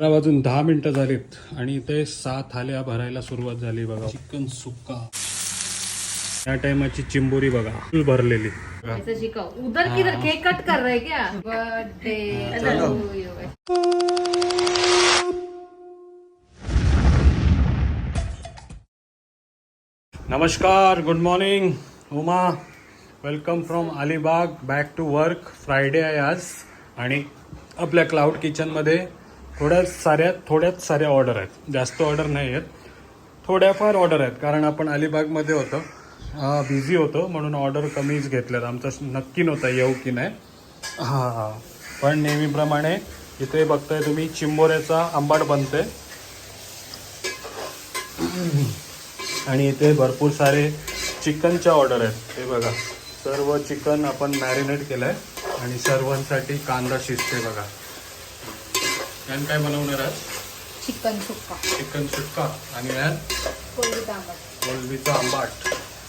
बारा वाजून दहा मिनिटं झालीत आणि इथे सहा थाल्या भरायला सुरुवात झाली बघा. चिकन सुक्का. या टायमाची चिंबोरी बघा. फुल भरलेली. बघा. ऐसे शिकाओ उधर किधर केक कट कर रहे क्या? बर्थडे नमस्कार good morning Uma. Welcome from Alibag back to work Friday आहे आज. आणि आपल्या क्लाउड किचनमध्ये थोड्या साऱ्या थोड्याच साऱ्या ऑर्डर आहेत. जास्त ऑर्डर नाही आहेत. थोड्याफार ऑर्डर आहेत कारण आपण अलिबागमध्ये होतो. बिझी होतो म्हणून ऑर्डर कमीच घेतल्यात आमचं नक्की नव्हतं येऊ की नाही. हां. हां पण नेहमीप्रमाणे इथे बघताय तुम्ही चिंबोऱ्याचा आंबाट बनते आणि इथे भरपूर सारे चिकनच्या ऑर्डर आहेत. हे बघा सर्व चिकन आपण मॅरिनेट केलं आहे आणि सर्वांसाठी कांदा शिजते बघा. आणि काय बनवणार आज? चिकन सुक्का. चिकन सुक्का. आणि तांबट. कोलबीचा आंबाट.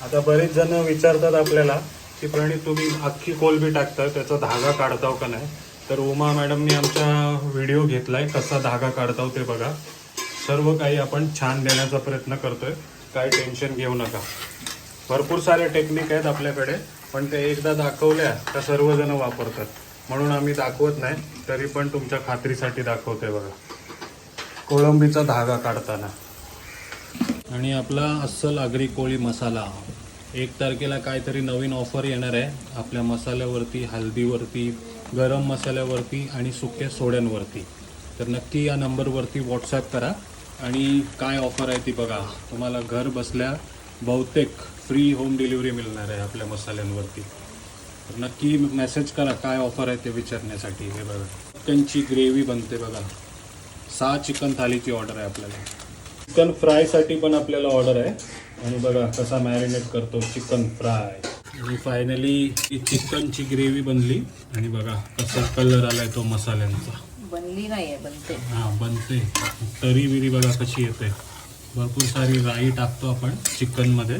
आता बरेच जण विचारतात आपल्याला की प्रणित तुम्ही अख्खी कोलबी टाकता त्याचा धागा काढताव का नाही? तर उमा मॅडमनी आमचा व्हिडिओ घेतलाय कसा धागा काढताव ते बघा. सर्व काही आपण छान देण्याचा प्रयत्न करतोय. काही टेन्शन घेऊ नका. भरपूर सारे टेक्निक आहेत आपल्याकडे पण ते एकदा दाखवल्या का सर्वजण वापरतात. म्हणून आम्ही दाखवत नाही तरी पण तुमच्या खात्रीसाठी दाखवते बघा. कोळंबीचा धागा काढताना. आणि आपला अस्सल आगरी कोळी मसाला. एक तारखेला काहीतरी नवीन ऑफर येणार आहे. आपल्या मसाल्यावरती हल्दीवरती गरम मसाल्यावरती आणि सुक्या सोड्यांवरती. तर नक्की या नंबरवरती व्हॉट्सॲप करा. आणि काय ऑफर आहे ती बघा. तुम्हाला घर बसल्या बहुतेक फ्री होम डिलिव्हरी मिळणार आहे आपल्या मसाल्यांवरती. तर नक्की मेसेज करा काय ऑफर आहे ते विचारण्यासाठी. हे बघा. चिकनची ग्रेव्ही बनते बघा. सहा चिकन थालीची ऑर्डर आहे आपल्याला. चिकन फ्रायसाठी पण आपल्याला ऑर्डर आहे. आणि बघा कसा मॅरिनेट करतो चिकन फ्राय आणि फायनली ही चिकनची ग्रेव्ही बनली. आणि बघा कसा कलर आलाय तो मसाल्यांचा. बनली नाहीये बनते. हा बनते. तरी बिरी बघा कशी येते. भरपूर सारी राई टाकतो आपण चिकनमध्ये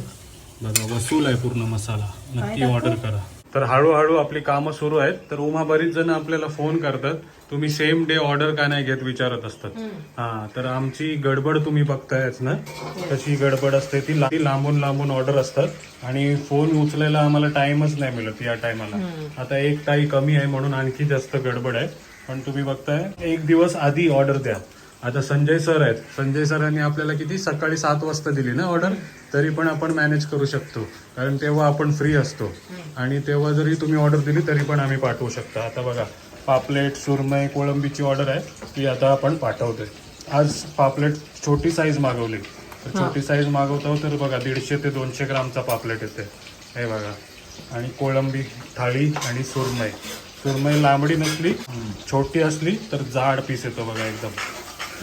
बघा वसूल आहे पूर्ण मसाला. नक्की ऑर्डर करा. तर हळूहळू आपली कामं सुरू आहेत. तर उमा बरीच जण आपल्याला फोन करतात. तुम्ही सेम डे ऑर्डर का नाही घेत विचारत असतात. हा तर आमची गडबड तुम्ही बघतायच ना? कशी गडबड असते. ती लांबून लांबून ऑर्डर असतात. आणि फोन उचलायला आम्हाला टाइमच नाही मिळत या टायमाला आता एक ताई कमी आहे म्हणून आणखी जास्त गडबड आहे. पण तुम्ही बघताय एक दिवस आधी ऑर्डर द्या. आता संजय सर आहेत. संजय सरांनी आपल्याला किती? सकाळी सात वाजता दिली ना ऑर्डर तरी पण आपण मॅनेज करू शकतो. कारण तेव्हा आपण फ्री असतो. आणि तेव्हा जरी तुम्ही ऑर्डर दिली तरी पण आम्ही पाठवू शकतो. आता बघा पापलेट सुरमई कोळंबीची ऑर्डर आहे. ती आता आपण पाठवतोय. आज पापलेट छोटी साईज मागवली. तर छोटी साईज मागवतो तर बघा दीडशे ते दोनशे ग्रामचा पापलेट येते हे बघा. आणि कोळंबी थाळी आणि सुरमई. सुरमई लांबडी नसली छोटी असली तर जाड पीस येतो बघा एकदम.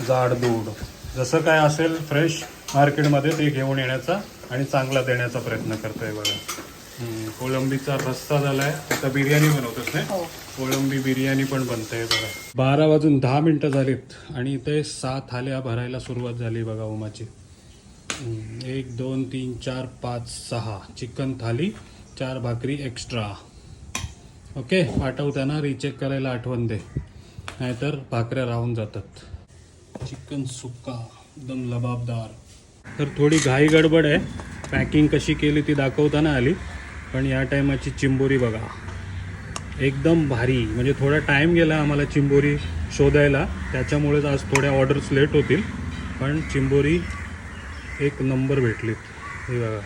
जाड दूध. जसं काय असेल फ्रेश मार्केटमध्ये ते घेऊन येण्याचा आणि चांगला देण्याचा प्रयत्न करतोय बघा. कोळंबीचा रस्सा झालाय. आता बिर्याणी बनवतोस ना? हो. कोळंबी बिर्याणी पण बनते बघा. बारा वाजून दहा मिनिटं झालीत आणि इथे सात थाल्या भरायला सुरुवात झाली बघा उमाची. एक दोन तीन चार पाच सहा. चिकन थाली चार भाकरी एक्स्ट्रा ओके पाठवताना रिचेक करायला आठवण दे. नाहीतर भाकऱ्या राहून जातात. चिकन सुक्का एकदम लबाबदार. तर थोडी घाई गडबड आहे. पॅकिंग कशी केली ती दाखवताना आली. पण या टायमाची चिंबोरी बघा. एकदम भारी. म्हणजे थोडा टाईम गेला आम्हाला चिंबोरी शोधायला. त्याच्यामुळेच आज थोड्या ऑर्डर्स लेट होतील. पण चिंबोरी एक नंबर भेटलीत हे बघा.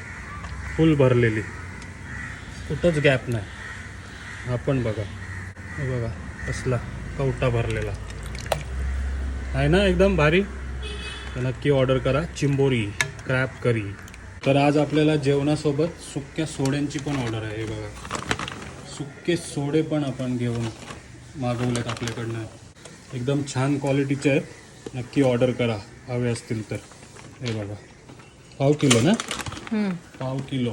फुल भरलेली. कुठंच गॅप नाही. आपण बघा. बघा कसला कवटा भरलेला. आहे ना एकदम भारी? तर नक्की ऑर्डर करा. चिंबोरी क्रॅप करी तर आज आपल्याला जेवणासोबत सुक्या सोड्यांची पण ऑर्डर आहे. हे बघा. सुके सोडे पण आपण घेऊन मागवलेत आपल्याकडनं. एकदम छान क्वालिटीचे आहेत. नक्की ऑर्डर करा. हवे असतील तर. हे बघा. पाव किलो ना? पाव किलो.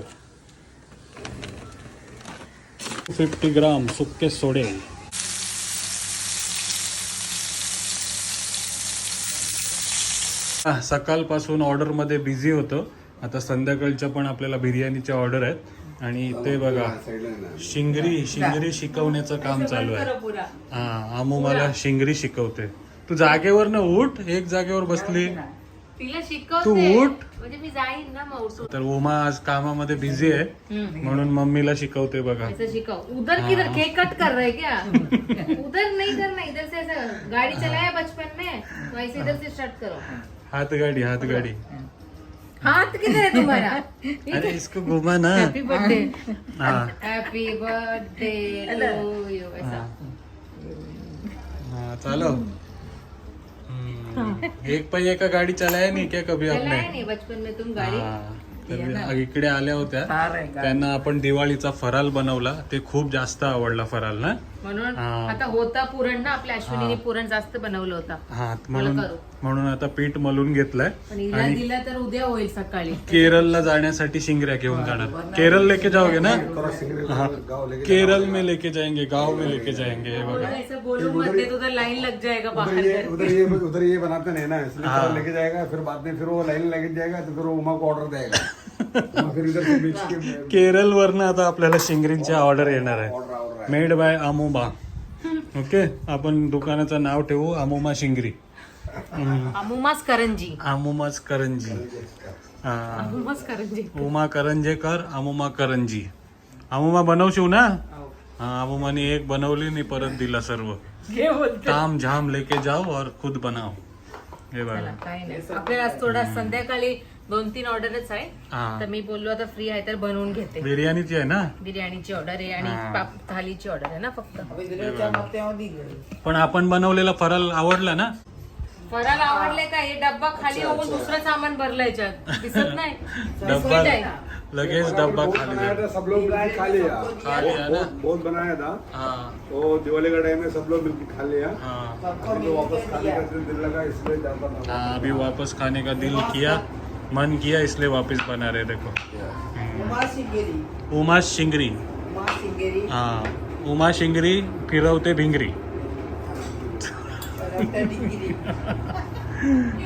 फिफ्टी ग्राम सुके सोडे. सकाळपासून ऑर्डरमध्ये बिझी होतो. आता संध्याकाळच्या पण आपल्याला बिर्याणीच्या ऑर्डर आहेत. आणि ते बघा शिंगरी शिंगरी शिकवण्याचं काम चालू आहे. हा आमू मला शिंगरी शिकवते. तू जागेवर ना उठ एक जागेवर बसली. तिला तू उठ. म्हणजे मी जाईन ना मग उठून तर उमा आज कामामध्ये बिझी आहे. म्हणून मम्मीला शिकवते बघा. उधर किधर केक कट कर रहे क्या? उधर नहीं करना इधर से गाड़ी चलाया बचपन में ऐसे इधर से स्टार्ट करो. हाथ गाडी हाथ गाडी हाथ किधर है तुम्हारा अरे इसको घुमा ना. हैप्पी बर्थडे हा. हैप्पी बर्थडे टू यू ऐसा. हाँ. चलो. एक पहिए का गाडी चलाया नहीं क्या कभी आपने? चलाया नहीं बचपन में तुम गाड़ी? हा. तर इकडे आल्या होत्या. त्यांना आपण दिवाळीचा फराल बनवला. ते खूप जास्त आवडला फराल ना म्हणून हा. आता होता पुरण ना आपल्या अश्विनीने पुरण जास्त बनवलं होता. हा म्हणून करू. म्हणून आता पीठ मलून घेतलंय पण हिला आणि दिला तर उद्या होईल सकाळी. केरळला जाण्यासाठी शिंगऱ्या घेऊन जाणार. केरळ लेके जाओगे ना? हाँ. केरल में लेके जाएंगे गांव में लेके जाएंगे हे बघा. ऐसा बोलू मत दे तो उधर लाइन लग जाएगा उधर बाहर. ये उधर ये उधर ये बनाते नहीं ना इसलिए हाँ। लेके जाएगा फिर बाद में फिर वो लाइन लेके जाएगा तो फिर वो उमा को ऑर्डर देगा. उमा फिर इधर से बेच के केरळ वरनं आता आपल्याला शिंगरींची ऑर्डर येणार आहे. ऑर्डर मेड बाय अमोबा ओके आपण दुकानाचं नाव ठेवू अमोमा शिंगरी. अमुमास करंजी. अमोमाच करंजी. हा. अमुमास करंजी. उमा करंजेकर अमुमा करंजी. अमुमा बनवशीव ना? हा. अमुमाने एक बनवली आणि परत दिला सर्व. ताम झाम लेके जाओ और खुद बनाओ. हे बघा. काही नाही. आपल्याला आज थोडा संध्याकाळी दोन तीन ऑर्डरच आहे. हा. तर मी बोललो आता फ्री आहे तर बनवून घेते. बिर्याणीची आहे ना? बिर्याणीची ऑर्डर आहे आणि हा. पाप- थालीची ऑर्डर आहे ना फक्त. पण आपण बनवलेला फराल आवडला ना? फराला आवडले का? हे डब्बा खाली होऊन दुसरं सामान भरलं याच्यात. दिसत नाही? डब्बा Sweet आहे. लगेच डब्बा खाली बनाया. था सब लोग मिलकर खा लिया। खा लिया ना? बहुत- बहुत बनाया था। हा. तो दिवाली का टाइम में सब लोग मिलकर खा लिया। हा. तो वापस खाने का दिल लगा इसलिए था हाँ अभी वापस खाने का दिल किया। मन किया इसलिए वापस बना रहे देखो। उमा शिंगरी हाँ उमा शिंगरी फिरवते भिंगरी।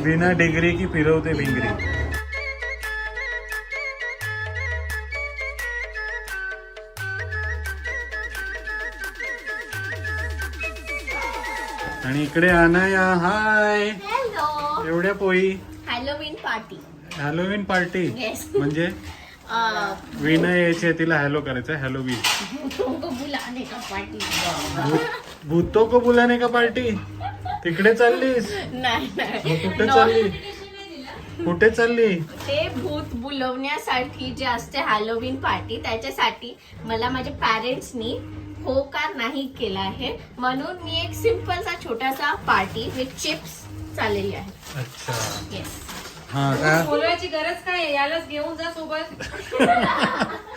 बिना डिग्री की फिरवते भिंगरी। आणि इकडे अनाया हाय। हॅलो एवढ्या पोई। Halloween party Halloween party Yes. म्हणजे विनय यायचे तिला हॅलो करायचं हॅलो विन तुमको बुलाने का पार्टी भूतो को बुलाने का पार्टी तिकडे चाललीस? नाही मग कुठे नाही चालली? कुठे चालली? ते भूत बुलवण्यासाठी जे असते हॅलोविन पार्टी त्याच्यासाठी मला माझ्या पॅरेंट्सनी होकार नाही केला आहे. म्हणून मी एक सिम्पलचा छोटासा पार्टी विथ चिप्स चाललेली आहे. अच्छा. येस हा का? बोलवायची गरज काय आहे? यालाच घेऊन जा सोबत.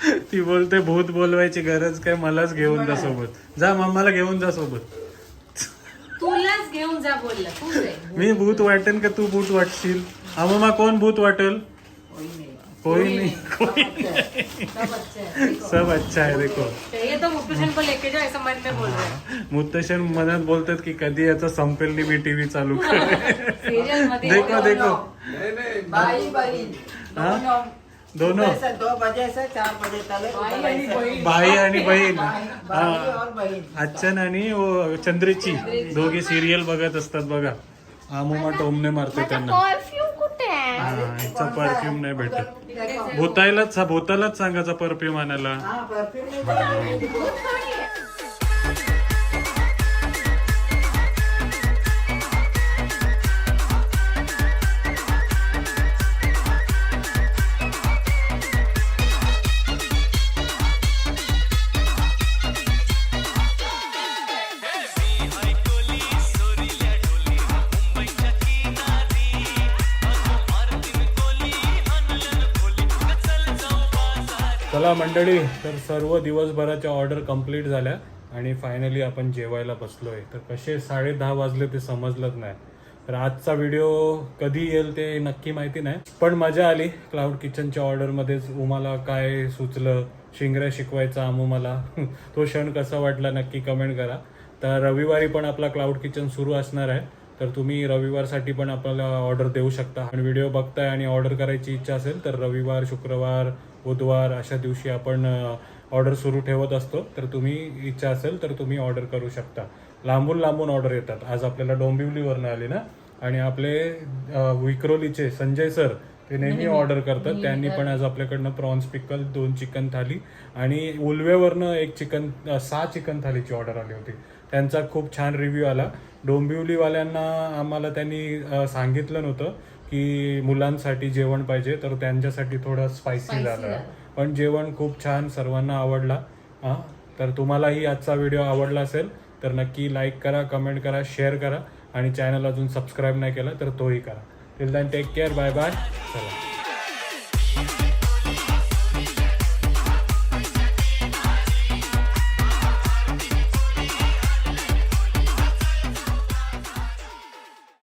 ती बोलते भूत बोलवायची गरज काय? मलाच घेऊन जा सोबत. जा मम्माला घेऊन जा सोबत. तुलाच घेऊन जा बोलला. तू मी भूत वाटेन का तू भूत वाटशील? अममा कोण भूत वाटेल? कोई नहीं. कोई नहीं. सब अच्छा है देखो. ये तो मुक्तशन को लेके जाओ ऐसा मन में बोल रहे हैं. मुत्तशन मनात बोलतात की कधी याचा संपेल नाही मी टीव्ही चालू. सिरियलमध्ये देखो देखो. भाई बहन हाँ? दोनों ऐसा दो बजे से चार बजे तक भाई आणि बहीण. भाई हा. और बहन अच्छन आणि वो चंद्रीची. दोघी सिरियल बघत असतात बघा. आमोमा टोमने मारते त्यांना. परफ्यूम कुठे आहे? हा याचा परफ्यूम नाही भेटत. भूतायलाच भूतालाच सांगायचा परफ्यूम आणायला. चला मंडळी तर सर्व दिवसभराच्या ऑर्डर कंप्लीट झाल्या आणि फायनली आपण जेवायला बसलोय. तर कसे साडे दहा वाजले ते समजलंच नाही. तर आजचा व्हिडिओ कधी येईल ते नक्की माहिती नाही. पण मजा आली क्लाउड किचनच्या ऑर्डरमध्येच. उमाला काय सुचलं? शिंगऱ्या शिकवायचा आमू मला. तो क्षण कसा वाटला नक्की कमेंट करा. तर रविवारी पण आपला क्लाउड किचन सुरू असणार आहे. तर तुम्ही रविवारसाठी पण आपल्याला ऑर्डर देऊ शकता. आणि व्हिडिओ बघताय आणि ऑर्डर करायची इच्छा असेल तर रविवार शुक्रवार बुधवार अशा दिवशी आपण ऑर्डर सुरू ठेवत असतो. तर तुम्ही इच्छा असेल तर तुम्ही ऑर्डर करू शकता. लांबून लांबून ऑर्डर येतात. आज आपल्याला डोंबिवलीवरनं आली ना? आणि आपले विक्रोलीचे संजय सर ते नेहमी ऑर्डर करतात. त्यांनी पण आज आपल्याकडनं प्रॉन्स पिकल दोन चिकन थाली आणि उलवेवरनं एक चिकन सहा चिकन थालीची ऑर्डर आली होती. त्यांचा खूप छान रिव्ह्यू आला. डोंबिवलीवाल्यांना आम्हाला त्यांनी सांगितलं नव्हतं. की मुलांसाठी जेवण पाहिजे तर त्यांच्यासाठी थोडं स्पायसी झालं. पण जेवण खूप छान सर्वांना आवडला हा. तर तुम्हालाही आजचा व्हिडिओ आवडला असेल तर नक्की लाईक करा कमेंट करा शेअर करा आणि चॅनल अजून सबस्क्राईब नाही केलं तर तोही करा. Till then take care bye bye चला.